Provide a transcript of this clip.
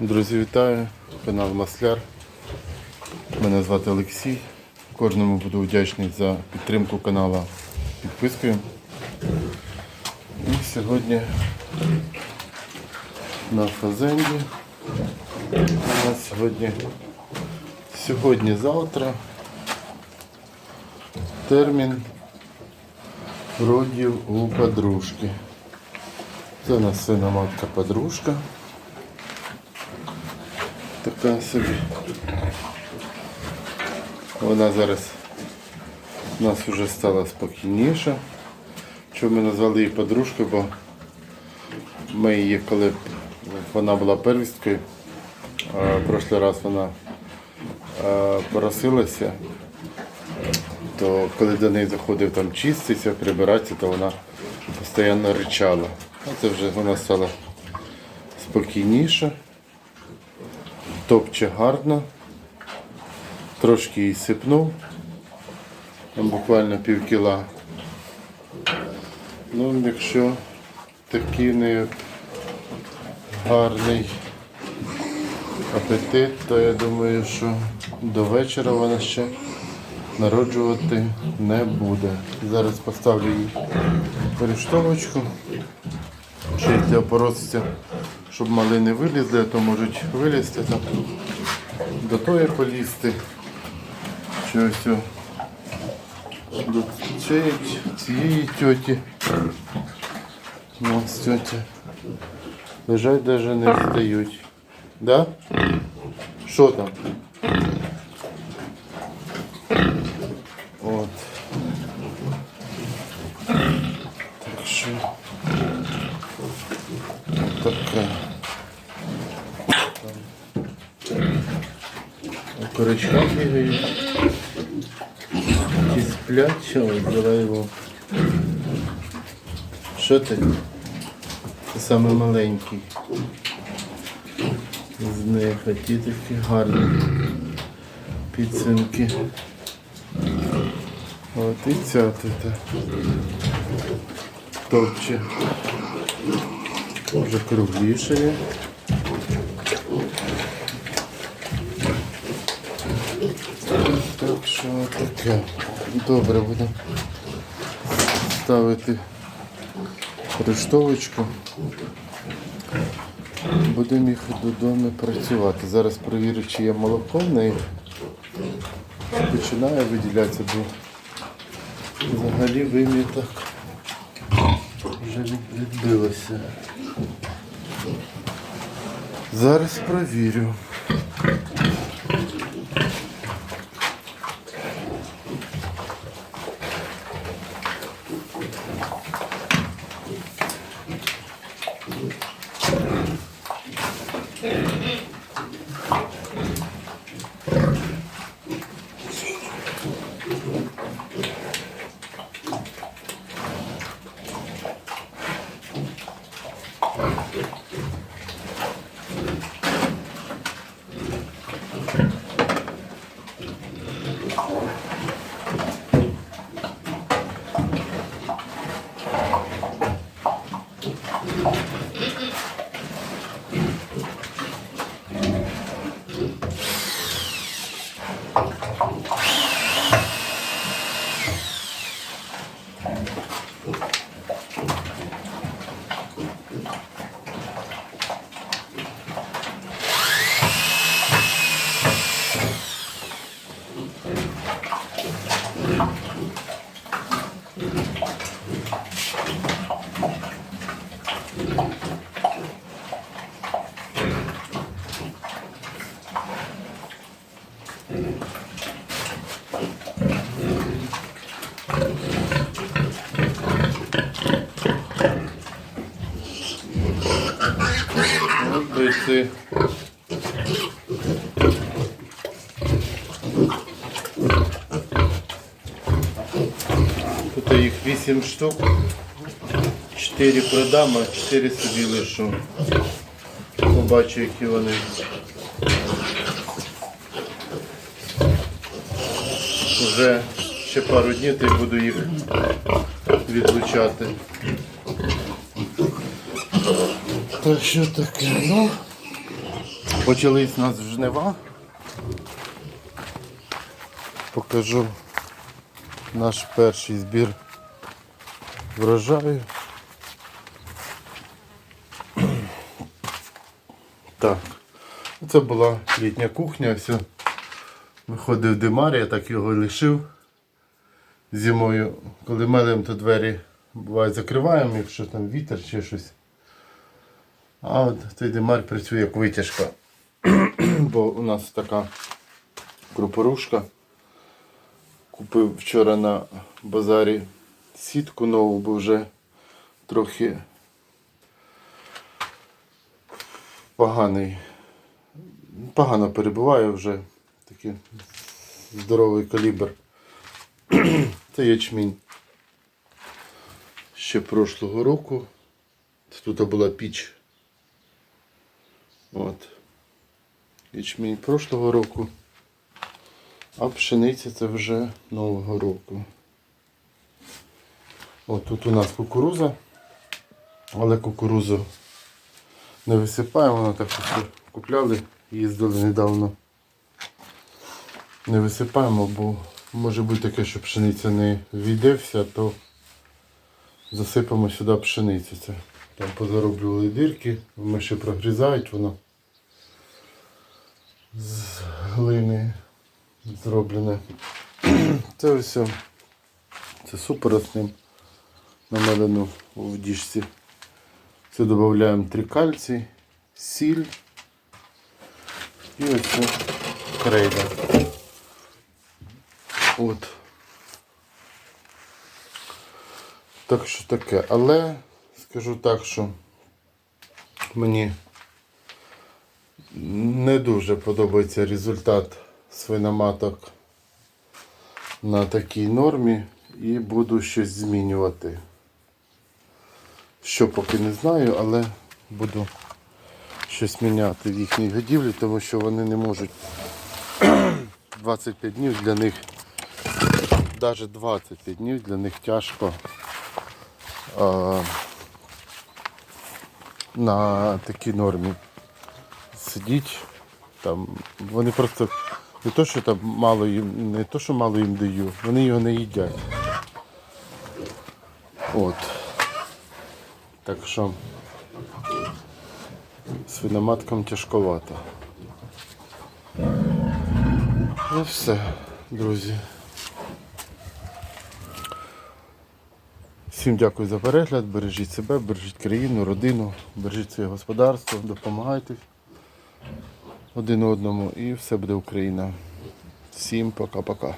Друзі, вітаю! Канал Масляр. Мене звати Олексій. Кожному буду вдячний за підтримку каналу підпискою. І сьогодні на Фазенді. У нас сьогодні, сьогодні-завтра термін родів у подружки. Це у нас сина матка подружка. Така собі. Вона зараз у нас вже стала спокійніша. Чому ми назвали її подружкою, бо ми її, коли вона була первісткою, прошлий раз вона поросилася, то коли до неї заходив там чиститися, прибиратися, то вона постійно ричала. Це вже вона стала спокійніша топче гарно. Трошки її сипнув. Там буквально пів кіла. Ну, якщо такий не гарний апетит, то я думаю, що до вечора вона ще народжувати не буде. Зараз поставлю їй перештовочку. Ще й для опоросця, щоб мали не вилізли, а то можуть вилізти там до тої полізти. Чи ось до цієї, цієї тьоті. Ну, тьотя. Лежать навіть не встають. Да? Що там? От. Так що. Таке. Корочка бігають. Ті сплять, взяла його. Що ти? Це саме маленький. З них, а ті такі гарні підсинки. От і ця тут топче. Вже круглішає. Так що таке. Добре, будемо ставити рештовочку. Будемо їхати додому працювати. Зараз перевірю, чи є молоко в неї. Починає виділятися, бо взагалі вим'я так вже відбилося. Зараз провірю. От. Тут їх 8 штук. 4 продам, а 4 собі лишу. Побачу, які вони. Уже ще пару днів та й буду їх відлучати. Так що таке, ну. Почались у нас жнива. Покажу наш перший збір врожаю. Так, це була літня кухня, все. Виходив димар, я так його лишив. Зимою, коли мелем, то двері буває закриваємо, якщо там вітер чи щось. А от цей димар працює як витяжка. Бо у нас така крупорушка. Купив вчора на базарі сітку нову, бо вже трохи поганий. Погано перебуває вже такий здоровий калібр. Це ячмінь. Ще прошлого року. Тут була піч. От. Ячмінь прошлого року. А пшениця це вже нового року. От тут у нас кукуруза, але кукурузу не висипаємо, вона так купляли, їздили недавно. Не висипаємо, бо може бути таке, що пшениця не війде вся, то засипемо сюди пшеницю. Це там позароблювали дірки, ми ще прогрізають воно з глини зроблене. Це все. Це супер з ним намалено в діжці. Це додаємо трикальцій, сіль і ось крейда. От. Так що таке. Але скажу так, що мені не дуже подобається результат свиноматок на такій нормі і буду щось змінювати. Що поки не знаю, але буду щось міняти в їхній годівлі, тому що вони не можуть 25 днів для них, навіть 25 днів для них тяжко а, на такій нормі сидіть. Там, вони просто не то, що там мало їм, не то, що мало їм даю, вони його не їдять. От. Так що свиноматкам тяжковато. Ну все, друзі. Всім дякую за перегляд, бережіть себе, бережіть країну, родину, бережіть своє господарство, допомагайте один одному і все буде Україна. Всім пока-пока.